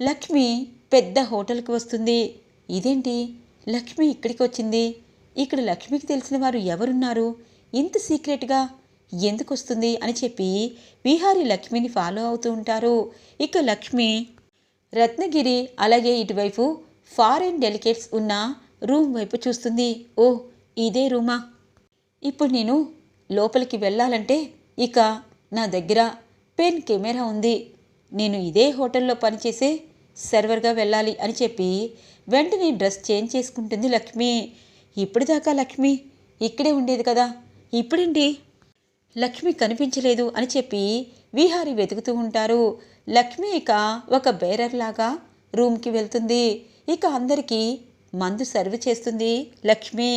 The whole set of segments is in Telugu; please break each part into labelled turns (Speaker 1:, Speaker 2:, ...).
Speaker 1: లక్ష్మి పెద్ద హోటల్కి వస్తుంది. ఇదేంటి? లక్ష్మి ఇక్కడికి వచ్చింది. ఇక్కడ లక్ష్మికి తెలిసిన వారు ఎవరున్నారు? ఇంత సీక్రెట్గా ఎందుకు వస్తుంది అని చెప్పి విహారి లక్ష్మిని ఫాలో అవుతూ ఉంటారు. ఇక లక్ష్మి రత్నగిరి అలాగే ఇటువైపు ఫారెన్ డెలికేట్స్ ఉన్న రూమ్ వైపు చూస్తుంది. ఓ ఇదే రూమా? ఇప్పుడు నేను లోపలికి వెళ్ళాలంటే ఇక నా దగ్గర పెన్ కెమెరా ఉంది. నేను ఇదే హోటల్లో పనిచేసే సర్వర్గా వెళ్ళాలి అని చెప్పి వెంటనే డ్రెస్ చేంజ్ చేసుకుంటుంది లక్ష్మి. ఇప్పటిదాకా లక్ష్మి ఇక్కడే ఉండేది కదా. ఇప్పుడేంటి? లక్ష్మి కనిపించలేదు అని చెప్పి విహారి వెతుకుతూ ఉంటారు. లక్ష్మి ఇక ఒక బేరర్ లాగా రూమ్కి వెళ్తుంది. ఇక అందరికీ మందు సర్వ్ చేస్తుంది లక్ష్మి.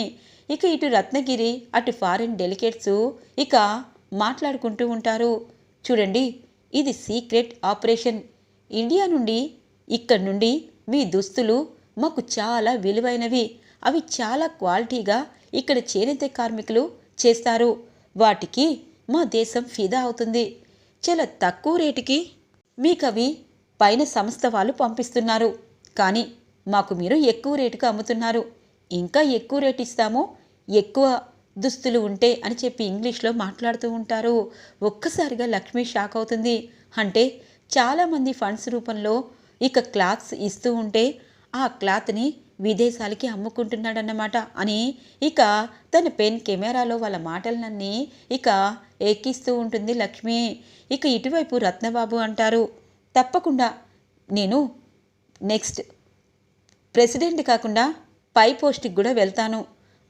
Speaker 1: ఇక ఇటు రత్నగిరి అటు ఫారిన్ డెలికేట్స్ ఇక మాట్లాడుకుంటూ ఉంటారు. చూడండి ఇది సీక్రెట్ ఆపరేషన్. ఇండియా నుండి ఇక్కడ నుండి మీ దుస్తులు మాకు చాలా విలువైనవి. అవి చాలా క్వాలిటీగా ఇక్కడ చేనేత కార్మికులు చేస్తారు. వాటికి మా దేశం ఫిదా అవుతుంది. చాలా తక్కువ రేటుకి మీకు అవి పైన సంస్థ వాళ్ళు పంపిస్తున్నారు. కానీ మాకు మీరు ఎక్కువ రేటుకు అమ్ముతున్నారు. ఇంకా ఎక్కువ రేటు ఇస్తాము ఎక్కువ దుస్తులు ఉంటే అని చెప్పి ఇంగ్లీష్లో మాట్లాడుతూ ఉంటారు. ఒక్కసారిగా లక్ష్మి షాక్ అవుతుంది. అంటే చాలామంది ఫండ్స్ రూపంలో ఇక క్లాత్స్ ఇస్తూ ఉంటే ఆ క్లాత్ని విదేశాలకి అమ్ముకుంటున్నాడన్నమాట అని ఇక తన పెన్ కెమెరాలో వాళ్ళ మాటలన్నీ ఇక ఎక్కిస్తూ ఉంటుంది లక్ష్మి. ఇక ఇటువైపు రత్నబాబు అంటారు తప్పకుండా నేను నెక్స్ట్ ప్రెసిడెంట్ కాకుండా పై పోస్ట్కి కూడా వెళ్తాను.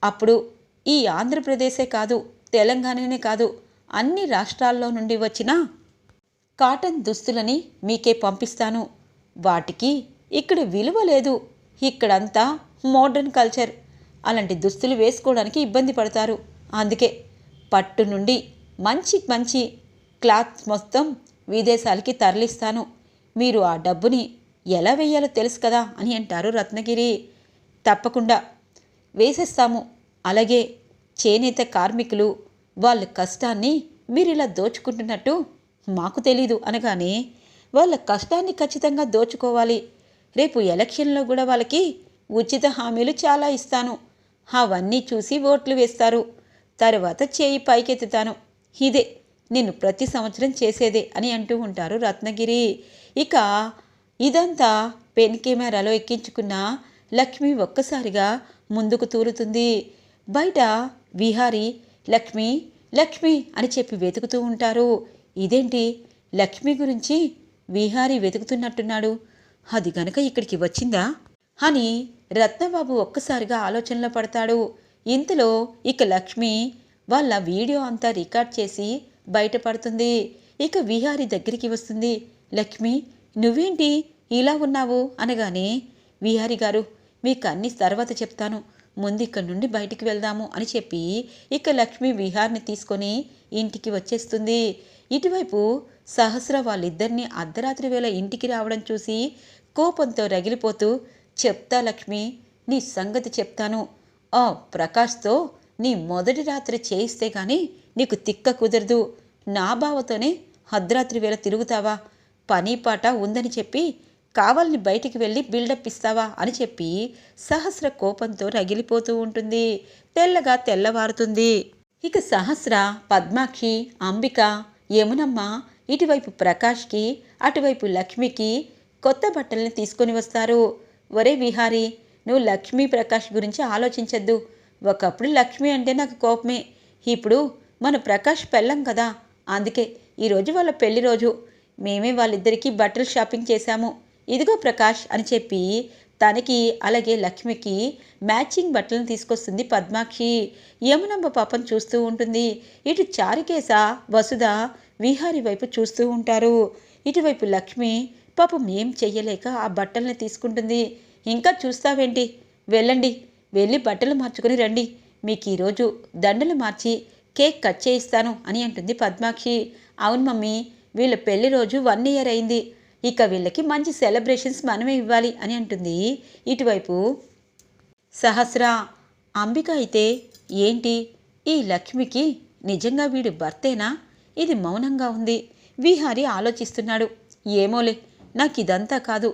Speaker 1: అప్పుడు ఈ ఆంధ్రప్రదేశే కాదు తెలంగాణనే కాదు అన్ని రాష్ట్రాల్లో నుండి వచ్చిన కాటన్ దుస్తులని మీకే పంపిస్తాను. వాటికి ఇక్కడ విలువ లేదు. ఇక్కడంతా మోడర్న్ కల్చర్. అలాంటి దుస్తులు వేసుకోవడానికి ఇబ్బంది పడతారు. అందుకే పట్టు నుండి మంచి మంచి క్లాత్ మొత్తం విదేశాలకి తరలిస్తాను. మీరు ఆ డబ్బుని ఎలా వేయాలో తెలుసు కదా అని అంటారు రత్నగిరి. తప్పకుండా వేసేస్తాము. అలాగే చేనేత కార్మికులు వాళ్ళ కష్టాన్ని మీరు ఇలా దోచుకుంటున్నట్టు మాకు తెలీదు అనగానే వాళ్ళ కష్టాన్ని ఖచ్చితంగా దోచుకోవాలి. రేపు ఎలక్షన్లో కూడా వాళ్ళకి ఉచిత హామీలు చాలా ఇస్తాను. అవన్నీ చూసి ఓట్లు వేస్తారు. తర్వాత చేయి పైకెత్తుతాను. ఇదే నేను ప్రతి సంవత్సరం చేసేదే అని అంటూ ఉంటారు రత్నగిరి. ఇక ఇదంతా పెన్ కెమెరాలో ఎక్కించుకున్న లక్ష్మి ఒక్కసారిగా ముందుకు తూలుతుంది బయట విహారి లక్ష్మి లక్ష్మి అని చెప్పి వెతుకుతూ ఉంటారు. ఇదేంటి? లక్ష్మి గురించి విహారి వెతుకుతున్నట్టున్నాడు. అది గనక ఇక్కడికి వచ్చిందా? అని రత్నబాబు ఒక్కసారిగా ఆలోచనలో పడతాడు. ఇంతలో ఇక లక్ష్మి వాళ్ళ వీడియో అంతా రికార్డ్ చేసి బయటపడుతుంది. ఇక విహారి దగ్గరికి వస్తుంది. లక్ష్మి నువ్వేంటి ఇలా ఉన్నావు? అనగానే విహారి గారు మీకు అన్ని తర్వాత చెప్తాను. ముందు ఇక్కడి నుండి బయటికి వెళ్దాము అని చెప్పి ఇక లక్ష్మి విహార్ని తీసుకొని ఇంటికి వచ్చేస్తుంది. ఇటువైపు సహస్ర వాళ్ళిద్దరినీ అర్ధరాత్రి వేళ ఇంటికి రావడం చూసి కోపంతో రగిలిపోతూ చెప్తా లక్ష్మి నీ సంగతి చెప్తాను. ఆ ప్రకాష్తో నీ మొదటి రాత్రి చేయిస్తే కానీ నీకు తిక్క కుదరదు. నా బావతోనే అర్ధరాత్రి వేళ తిరుగుతావా? పని పాట ఉందని చెప్పి కావాలని బయటికి వెళ్ళి బిల్డప్ ఇస్తావా అని చెప్పి సహస్ర కోపంతో రగిలిపోతూ ఉంటుంది. తెల్లగా తెల్లవారుతుంది. ఇక సహస్ర పద్మాక్షి అంబిక యమునమ్మ ఇటువైపు ప్రకాష్కి అటువైపు లక్ష్మికి కొత్త బట్టల్ని తీసుకొని వస్తారు. ఒరే విహారీ నువ్వు లక్ష్మీ ప్రకాష్ గురించి ఆలోచించద్దు. ఒకప్పుడు లక్ష్మి అంటే నాకు కోపమే. ఇప్పుడు మన ప్రకాష్ పెళ్ళం కదా. అందుకే ఈరోజు వాళ్ళ పెళ్ళి రోజు. మేమే వాళ్ళిద్దరికీ బట్టలు షాపింగ్ చేశాము. ఇదిగో ప్రకాష్ అని చెప్పి తనకి అలాగే లక్ష్మికి మ్యాచింగ్ బట్టలను తీసుకొస్తుంది పద్మాక్షి. యమునమ్మ పాపం చూస్తూ ఉంటుంది. ఇటు చారికేశ వసుధ విహారి వైపు చూస్తూ ఉంటారు. ఇటువైపు లక్ష్మి పాపం ఏం చెయ్యలేక ఆ బట్టల్ని తీసుకుంటుంది. ఇంకా చూస్తావేంటి? వెళ్ళండి. వెళ్ళి బట్టలు మార్చుకుని రండి. మీకు ఈరోజు దండలు మార్చి కేక్ కట్ చేయిస్తాను అని అంటుంది పద్మాక్షి. అవును మమ్మీ వీళ్ళ పెళ్ళి రోజు వన్ ఇయర్ అయింది. ఇక వీళ్ళకి మంచి సెలబ్రేషన్స్ మనమే ఇవ్వాలి అని అంటుంది. ఇటువైపు సహస్ర అంబిక అయితే ఏంటి? ఈ లక్ష్మికి నిజంగా వీడు భర్తేనా? ఇది మౌనంగా ఉంది. విహారి ఆలోచిస్తున్నాడు. ఏమోలే నాకు ఇదంతా కాదు.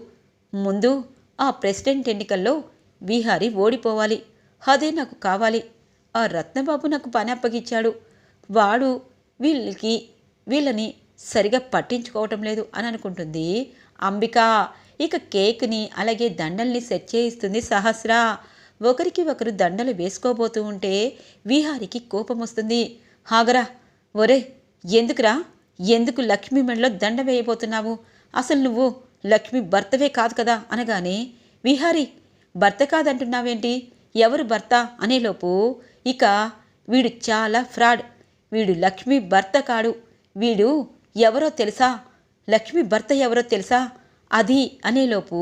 Speaker 1: ముందు ఆ ప్రెసిడెంట్ ఎన్నికల్లో విహారి ఓడిపోవాలి. అదే నాకు కావాలి. ఆ రత్నబాబు నాకు పని అప్పగించాడు. వాడు వీళ్ళకి వీళ్ళని సరిగా పట్టించుకోవటం లేదు అని అనుకుంటుంది. అంబిక ఇక కేక్ని అలాగే దండల్ని సెట్ చేయిస్తుంది సహస్ర. ఒకరికి ఒకరు దండలు వేసుకోబోతూ ఉంటే విహారికి కోపం వస్తుంది. హాగరా ఒరే ఎందుకురా? ఎందుకు లక్ష్మి మెడలో దండ వేయబోతున్నావు? అసలు నువ్వు లక్ష్మి భర్తవే కాదు కదా అనగానే విహారి భర్త కాదంటున్నావేంటి? ఎవరు భర్త? అనేలోపు ఇక వీడు చాలా ఫ్రాడ్. వీడు లక్ష్మి భర్త కాడు. వీడు ఎవరో తెలుసా? లక్ష్మి భర్త ఎవరో తెలుసా? అది అనేలోపు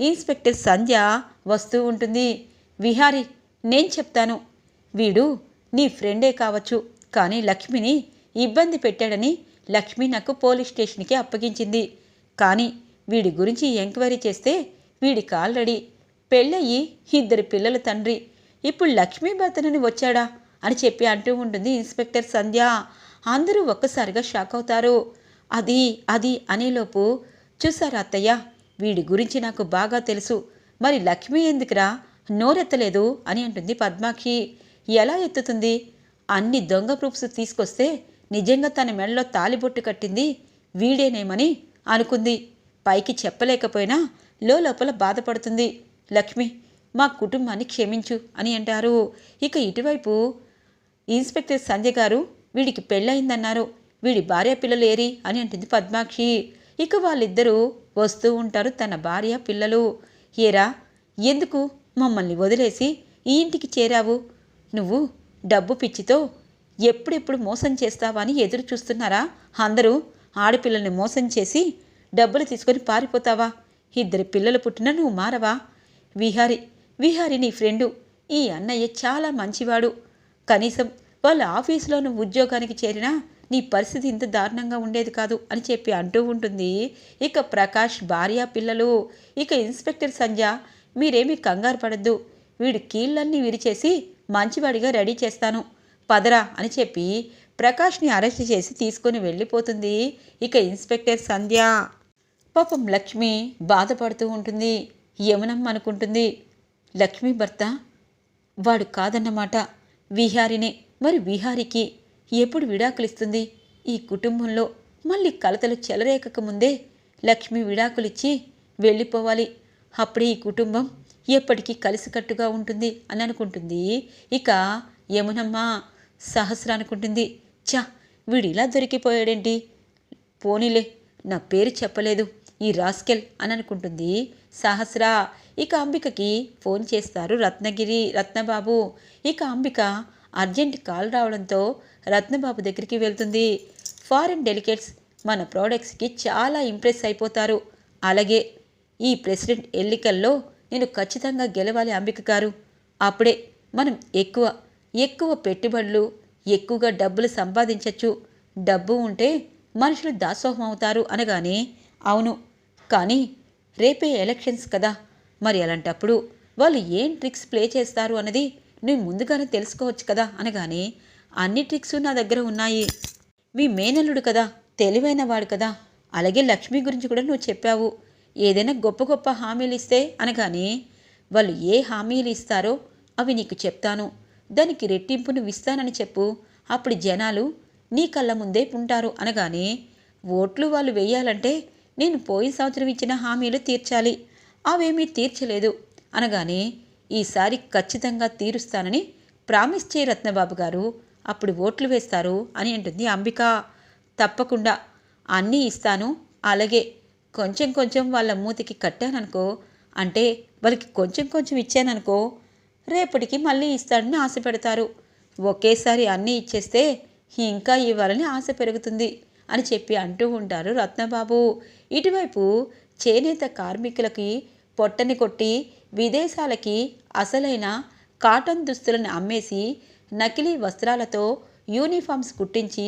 Speaker 1: ఇన్స్పెక్టర్ సంధ్య వస్తూ ఉంటుంది. విహారి నేను చెప్తాను. వీడు నీ ఫ్రెండే కావచ్చు కానీ లక్ష్మిని ఇబ్బంది పెట్టాడని లక్ష్మి నాకు పోలీస్ స్టేషన్కి అప్పగించింది. కానీ వీడి గురించి ఎంక్వైరీ చేస్తే వీడికి ఆల్రెడీ పెళ్ళయి ఇద్దరు పిల్లల తండ్రి. ఇప్పుడు లక్ష్మీ భర్తనని వచ్చాడా? అని చెప్పి అంటూ ఉంటుంది ఇన్స్పెక్టర్ సంధ్య. అందరూ ఒక్కసారిగా షాక్ అవుతారు. అది అది అనేలోపు చూసారా అత్తయ్య? వీడి గురించి నాకు బాగా తెలుసు. మరి లక్ష్మి ఎందుకురా? నోరెత్తలేదు అని అంటుంది పద్మాక్షి ఎలా ఎత్తుతుంది? అన్ని దొంగ ప్రూఫ్స్ తీసుకొస్తే నిజంగా తన మెడలో తాలిబొట్టు కట్టింది వీడేనేమని అనుకుంది. పైకి చెప్పలేకపోయినా లోపల బాధపడుతుంది. లక్ష్మి మా కుటుంబాన్ని క్షమించు అని అంటారు. ఇక ఇటువైపు ఇన్స్పెక్టర్ సంజయ్ గారు వీడికి పెళ్ళయిందన్నారు. వీడి భార్య పిల్లలు ఏరి అని అంటుంది పద్మాక్షి. ఇక వాళ్ళిద్దరూ వస్తూ ఉంటారు తన భార్య పిల్లలు. ఏరా ఎందుకు మమ్మల్ని వదిలేసి ఈ ఇంటికి చేరావు? నువ్వు డబ్బు పిచ్చితో ఎప్పుడెప్పుడు మోసం చేస్తావా అని ఎదురు చూస్తున్నారా? అందరూ ఆడపిల్లల్ని మోసం చేసి డబ్బులు తీసుకొని పారిపోతావా? ఇద్దరు పిల్లలు పుట్టినా నువ్వు మారవా? విహారి విహారి నీ ఫ్రెండు. ఈ అన్నయ్య చాలా మంచివాడు. కనీసం వాళ్ళ ఆఫీసులో నువ్వు ఉద్యోగానికి చేరినా నీ పరిస్థితి ఇంత దారుణంగా ఉండేది కాదు అని చెప్పి అంటూ ఉంటుంది. ఇక ప్రకాష్ భార్య పిల్లలు ఇక ఇన్స్పెక్టర్ సంధ్య మీరేమీ కంగారు పడద్దు. వీడి కీళ్ళన్నీ విరిచేసి మంచివాడిగా రెడీ చేస్తాను. పదరా అని చెప్పి ప్రకాష్ని అరెస్ట్ చేసి తీసుకొని వెళ్ళిపోతుంది ఇక ఇన్స్పెక్టర్ సంధ్య. పాపం లక్ష్మి బాధపడుతూ ఉంటుంది. యమునమ్మ అనుకుంటుంది. లక్ష్మి భర్త వాడు కాదన్నమాట. విహారినే మరి విహారికి ఎప్పుడు విడాకులిస్తుంది? ఈ కుటుంబంలో మళ్ళీ కలతలు చెలరేకక ముందే లక్ష్మి విడాకులిచ్చి వెళ్ళిపోవాలి. అప్పుడే ఈ కుటుంబం ఎప్పటికీ కలిసికట్టుగా ఉంటుంది అని అనుకుంటుంది. ఇక యమునమ్మా సహస్ర అనుకుంటుంది చా వీడు ఇలా దొరికిపోయాడేంటి? పోనీలే నా పేరు చెప్పలేదు. ఈ రాస్కెల్ అని అనుకుంటుంది సహస్ర. ఇక అంబికకి ఫోన్ చేస్తారు రత్నగిరి రత్నబాబు. ఇక అంబిక అర్జెంట్ కాల్ రావడంతో రత్నబాబు దగ్గరికి వెళ్తుంది. ఫారిన్ డెలికేట్స్ మన ప్రోడక్ట్స్కి చాలా ఇంప్రెస్ అయిపోతారు. అలాగే ఈ ప్రెసిడెంట్ ఎన్నికల్లో నేను ఖచ్చితంగా గెలవాలి అంబిక గారు. అప్పుడే మనం ఎక్కువ ఎక్కువ పెట్టుబడులు ఎక్కువగా డబ్బులు సంపాదించవచ్చు డబ్బు ఉంటే మనుషులు దాసోహం అవుతారు అనగానే అవును కానీ రేపే ఎలక్షన్స్ కదా. మరి అలాంటప్పుడు వాళ్ళు ఏం ట్రిక్స్ ప్లే చేస్తారు అన్నది నువ్వు ముందుగానే తెలుసుకోవచ్చు కదా అనగానే అన్ని ట్రిక్స్ నా దగ్గర ఉన్నాయి. మీ మేనల్లుడు కదా తెలివైన వాడు కదా అలాగే లక్ష్మి గురించి కూడా నువ్వు చెప్పావు. ఏదైనా గొప్ప గొప్ప హామీలు ఇస్తే అనగానే వాళ్ళు ఏ హామీలు ఇస్తారో అవి నీకు చెప్తాను. దానికి రెట్టింపు నువ్వు ఇస్తానని చెప్పు. అప్పుడు జనాలు నీ కళ్ళ ముందే ఉంటారు అనగానే ఓట్లు వాళ్ళు వేయాలంటే నేను పోయిన సంవత్సరం ఇచ్చిన హామీలు తీర్చాలి. అవేమీ తీర్చలేదు అనగానే ఈసారి ఖచ్చితంగా తీరుస్తానని ప్రామిస్ చేయి రత్నబాబు గారు. అప్పుడు ఓట్లు వేస్తారు అని అంటుంది అంబిక. తప్పకుండా అన్నీ ఇస్తాను. అలాగే కొంచెం కొంచెం వాళ్ళ మూతికి కట్టాననుకో. అంటే వాళ్ళకి కొంచెం కొంచెం ఇచ్చాననుకో. రేపటికి మళ్ళీ ఇస్తాడని ఆశ పెడతారు. ఒకేసారి అన్నీ ఇచ్చేస్తే ఇంకా ఇవ్వాలని ఆశ పెరుగుతుంది అని చెప్పి అంటూ ఉంటారు రత్నబాబు. ఇటువైపు చేనేత కార్మికులకి పొట్టని కొట్టి విదేశాలకి అసలైన కాటన్ దుస్తులను అమ్మేసి నకిలీ వస్త్రాలతో యూనిఫామ్స్ కుట్టించి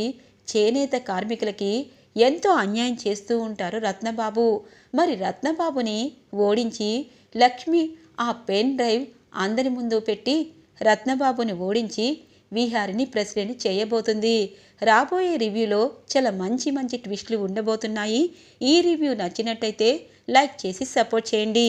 Speaker 1: చేనేత కార్మికులకి ఎంతో అన్యాయం చేస్తూ ఉంటారు రత్నబాబు. మరి రత్నబాబుని ఓడించి లక్ష్మి ఆ పెన్ డ్రైవ్ అందరి ముందు పెట్టి రత్నబాబుని ఓడించి విహారిని ప్రెసిడెంట్ చేయబోతుంది. రాబోయే రివ్యూలో చాలా మంచి మంచి ట్విస్టులు ఉండబోతున్నాయి. ఈ రివ్యూ నచ్చినట్టయితే లైక్ చేసి సపోర్ట్ చేయండి.